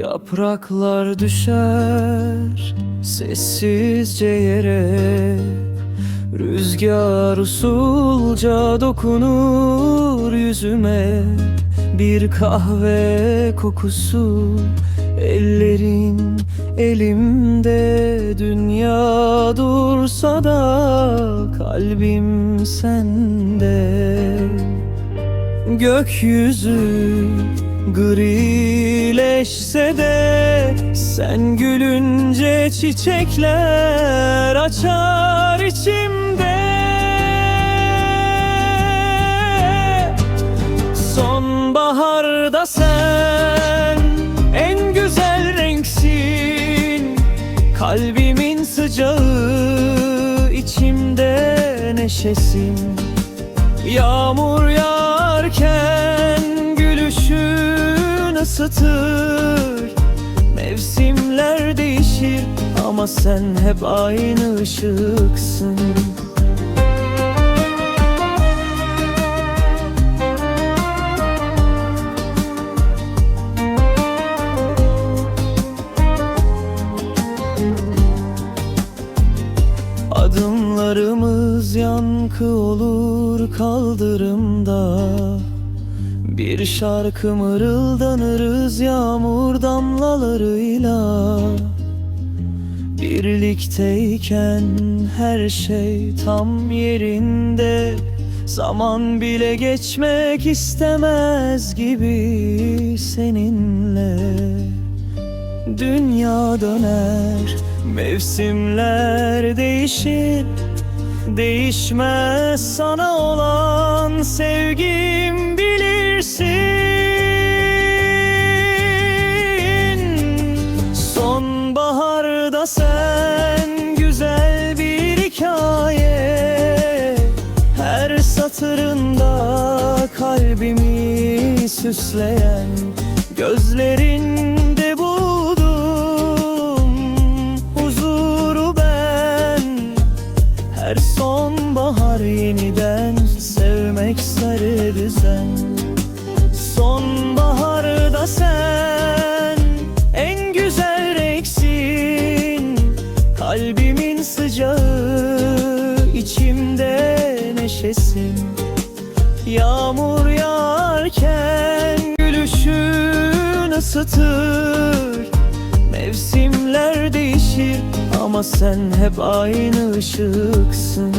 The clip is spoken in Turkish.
Yapraklar düşer sessizce yere. Rüzgar usulca dokunur yüzüme. Bir kahve kokusu ellerin elimde. Dünya dursa da kalbim sende. Gökyüzü grileşse de Sen gülünce çiçekler açar içimde. Sonbaharda sen en güzel renksin. Kalbimin sıcağı içimde neşesin. Yağmur yağarken ısıtır Mevsimler değişir ama sen hep aynı ışıksın. Adımlarımız yankı olur kaldırımda Bir şarkı mırıldanırız yağmur damlalarıyla. Birlikteyken her şey tam yerinde. Zaman bile geçmek istemez gibi seninle. Dünya döner, mevsimler değişir. Değişmez sana olan sevgim bilirsin Sonbaharda sen güzel bir hikaye. Her satırında kalbimi süsleyen Gözlerinde buldum huzuru ben. Her sonbahar yeniden sevmek sarı düzen neşesin Yağmur yağarken gülüşün ısıtır. Mevsimler değişir ama sen hep aynı ışıksın